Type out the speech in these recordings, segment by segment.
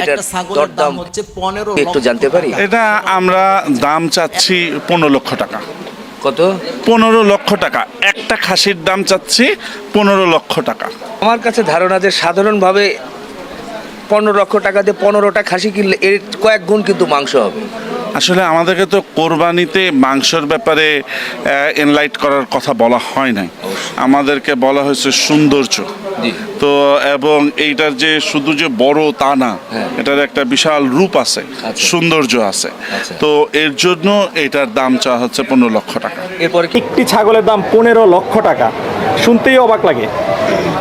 এটার একটা ছাগলের দাম দরদাম হচ্ছে পনেরো একটু জানতে পারি? এটা আমরা দাম চাচ্ছি পনেরো লক্ষ টাকা। কত? পনেরো লক্ষ টাকা। একটা খাসির দাম চাচ্ছি পনেরো লক্ষ টাকা। আমার কাছে ধারণা যে সাধারণভাবে পনেরো লক্ষ টাকা দিয়ে পনেরোটা খাসি কিনলে এর কয়েক গুণ কিন্তু মাংস হবে। আসলে আমাদেরকে তো কোরবানিতে মাংসের ব্যাপারে এনলাইট করার কথা বলা হয় নাই। আমাদেরকে বলা হয়েছে সৌন্দর্য। তো এবং এইটার যে শুধু যে বড় তা না হ্যাঁ। এটার একটা বিশাল রূপ আছে আচ্ছা। সৌন্দর্য আছে। আচ্ছা। তো এর জন্য এটার দাম চাওয়া হচ্ছে পনেরো লক্ষ টাকা। এরপরে একটি ছাগলের দাম পনেরো লক্ষ টাকা। শুনতেই অবাক লাগে।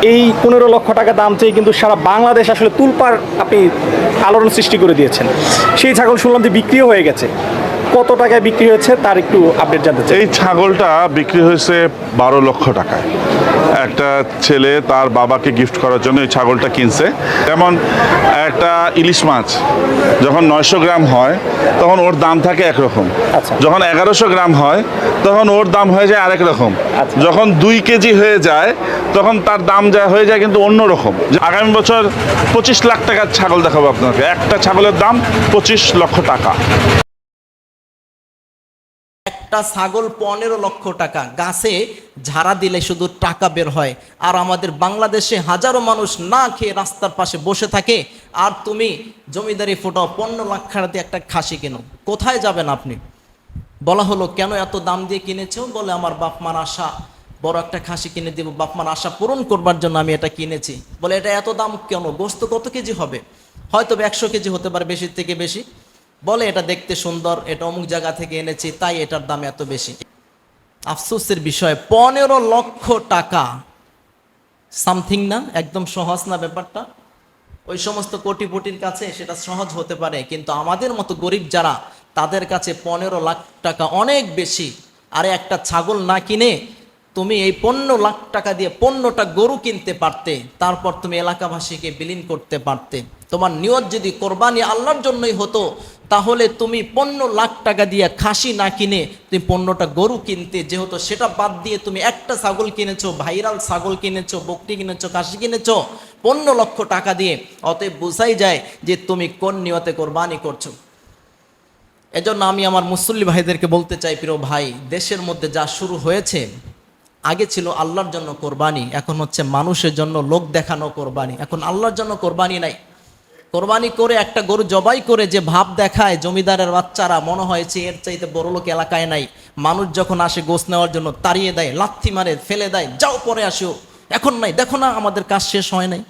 এই পনেরো লক্ষ টাকা দাম চেয়ে কিন্তু সারা বাংলাদেশ আসলে তুলপার আপনি আলোড়ন সৃষ্টি করে দিয়েছেন। সেই ছাগল শুনলাম যে বিক্রিও হয়ে গেছে। কত টাকায় বিক্রি হয়েছে তার একটু আপডেট জানতে চাই। এই ছাগলটা বিক্রি হয়েছে বারো লক্ষ টাকায়। একটা ছেলে তার বাবাকে গিফট করার জন্য এই ছাগলটা কিনছে। যেমন একটা ইলিশ মাছ যখন নয়শো গ্রাম হয় তখন ওর দাম থাকে একরকম। আচ্ছা। যখন এগারোশো গ্রাম হয় তখন ওর দাম হয়ে যায় আরেক রকম। আচ্ছা। যখন দুই কেজি হয়ে যায় তখন তার দাম যা হয়ে যায় কিন্তু অন্য রকম। আগামী বছর পঁচিশ লাখ টাকার ছাগল দেখাবো আপনাকে। একটা ছাগলের দাম পঁচিশ লক্ষ টাকা। একটা ছাগল পনেরো লক্ষ টাকা, গাছে ঝাড়া দিলে শুধু টাকা বের হয়। আর আমাদের বাংলাদেশে হাজারো মানুষ না খেয়ে রাস্তার পাশে বসে থাকে। আর তুমি জমিদারি ফোটাও পনেরো লাখ দিয়ে একটা খাসি কেনো? কোথায় যাবেন আপনি? বলা হলো, কেন এত দাম দিয়ে কিনেছো? বলে, আমার বাপ মার আশা, বড় একটা খাসি কিনে দেবো বাপ মার আশা পূরণ করবার জন্য আমি এটা কিনেছি। বলে, এটা এত দাম কেন? গোস্ত কত কেজি হবে? হয়তো একশো কেজি হতে পারে বেশি থেকে বেশি। বলে, এটা দেখতে সুন্দর, এটা অমুক জায়গা থেকে এনেছি, তাই এটার দাম এত বেশি। আফসোসের বিষয়, পনেরো লক্ষ টাকা। সামথিং না, একদম সহজ না ব্যাপারটা? ওই সমস্ত কোটিপটির কাছে সেটা সহজ হতে পারে, কিন্তু আমাদের মতো গরিব যারা, তাদের কাছে পনেরো লাখ টাকা অনেক বেশি। আরে একটা ছাগল না কিনে তুমি এই পনেরো লাখ টাকা দিয়ে পণ্যটা গরু কিনতে পারতে, তারপর তুমি এলাকাবাসীকে বিলীন করতে পারতে। তোমার নিয়ত যদি কোরবানি আল্লাহর জন্যই হতো, তাহলে তুমি পণ্য লাখ টাকা দিয়ে খাসি না কিনে তুমি পণ্যটা গরু কিনতে, যেহেতু সেটা বাদ দিয়ে তুমি একটা ছাগল কিনেছো, ভাইরাল ছাগল কিনেছো, বকরি কিনেছো, খাসি কিনেছো, পণ্য লক্ষ টাকা দিয়ে, অতএব বোঝাই যায় যে তুমি কোন নিয়তে কোরবানি করছ। এজন্য আমি আমার মুসল্লি ভাইদেরকে বলতে চাই, প্রিয় ভাই, দেশের মধ্যে যা শুরু হয়েছে, আগে ছিল আল্লাহর জন্য কোরবানি, এখন হচ্ছে মানুষের জন্য লোক দেখানো কোরবানি, এখন আল্লাহর জন্য কোরবানি নাই। কোরবানি করে একটা গরু জবাই করে যে ভাব দেখায় জমিদারের বাচ্চারা, মনে হয়েছে এর চাইতে বড় লোক এলাকায় নাই। মানুষ যখন আসে গোস নেওয়ার জন্য তাড়িয়ে দেয়, লাথি মারে, ফেলে দেয়, যাও পরে আসো এখন নাই, দেখো না আমাদের কাজ শেষ হয় নাই।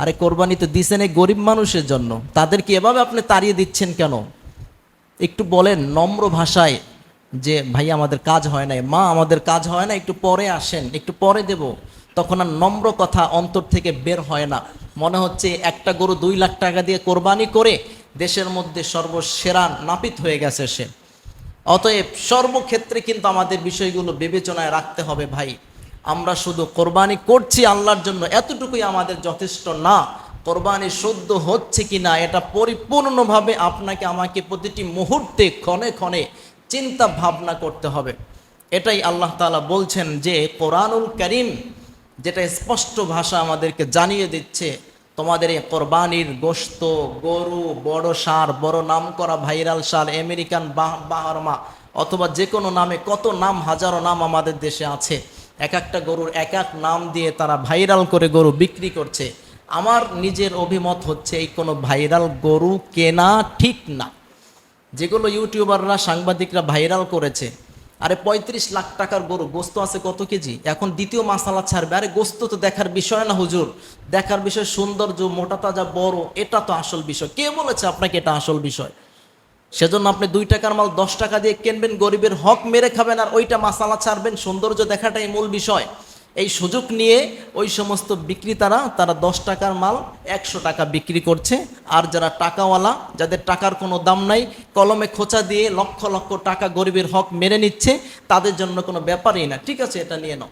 আরে কোরবানি তো দিছেন এই গরিব মানুষের জন্য। তাদেরকে এভাবে আপনি তাড়িয়ে দিচ্ছেন কেন? একটু বলেন নম্র ভাষায় যে, ভাই, আমাদের কাজ হয় নাই। মা, আমাদের কাজ হয় না, একটু পরে আসেন, একটু পরে দেব। তখন আর নম্র কথা অন্তর থেকে বের হয় না। মনে হচ্ছে একটা গরু দুই লাখ টাকা দিয়ে কোরবানি করে দেশের মধ্যে সর্বসেরা নাপিত হয়ে গেছে সে। অতএব সর্বক্ষেত্রে কিন্তু আমাদের বিষয়গুলো বিবেচনায় রাখতে হবে ভাই। আমরা শুধু কোরবানি করছি আল্লাহর জন্য এতটুকুই আমাদের যথেষ্ট না। কোরবানি শুদ্ধ হচ্ছে কি না এটা পরিপূর্ণভাবে আপনাকে আমাকে প্রতিটি মুহূর্তে ক্ষণে ক্ষণে চিন্তা ভাবনা করতে হবে। এটাই আল্লাহ তাআলা বলছেন যে কোরআনুল করিম যেটা স্পষ্ট ভাষা আমাদেরকে জানিয়ে দিচ্ছে, তোমাদের এই কোরবানির গোস্ত গরু, বড় সার বড় নাম করা ভাইরাল সার আমেরিকান বাহারমা, অথবা যে কোনো নামে কত নাম, হাজারো নাম আমাদের দেশে আছে। এক একটা গরুর এক এক নাম দিয়ে তারা ভাইরাল করে গরু বিক্রি করছে। আমার নিজের অভিমত হচ্ছে এই কোনো ভাইরাল গরু কেনা ঠিক না। যেগুলো ইউটিউবাররা, সাংবাদিকরা ভাইরাল করেছে আরে পঁয়ত্রিশ লাখ টাকার গরু, গোস্ত আছে কত কেজি? এখন দ্বিতীয় মাসালা ছাড়বে। আরে গোস্ত তো দেখার বিষয় না হুজুর। দেখার বিষয় সৌন্দর্য, মোটা তাজা, বড়, এটা তো আসল বিষয়। কে বলেছে আপনাকে এটা আসল বিষয়? সেজন্য আপনি দুই টাকার মাল দশ টাকা দিয়ে কিনবেন, গরিবের হক মেরে খাবেন আর ওইটা মাসালা ছাড়বেন। সৌন্দর্য দেখাটাই মূল বিষয়। এই সুযোগ নিয়ে ওই সমস্ত বিক্রেতারা, তারা দশ টাকার মাল, একশো টাকা বিক্রি করছে। আর যারা টাকাওয়ালা, যাদের টাকার কোনো দাম নাই, কলমে খোঁচা দিয়ে লক্ষ লক্ষ টাকা গরিবের হক মেনে নিচ্ছে, তাদের জন্য কোনো ব্যাপারই না। ঠিক আছে, এটা নিয়ে নাও।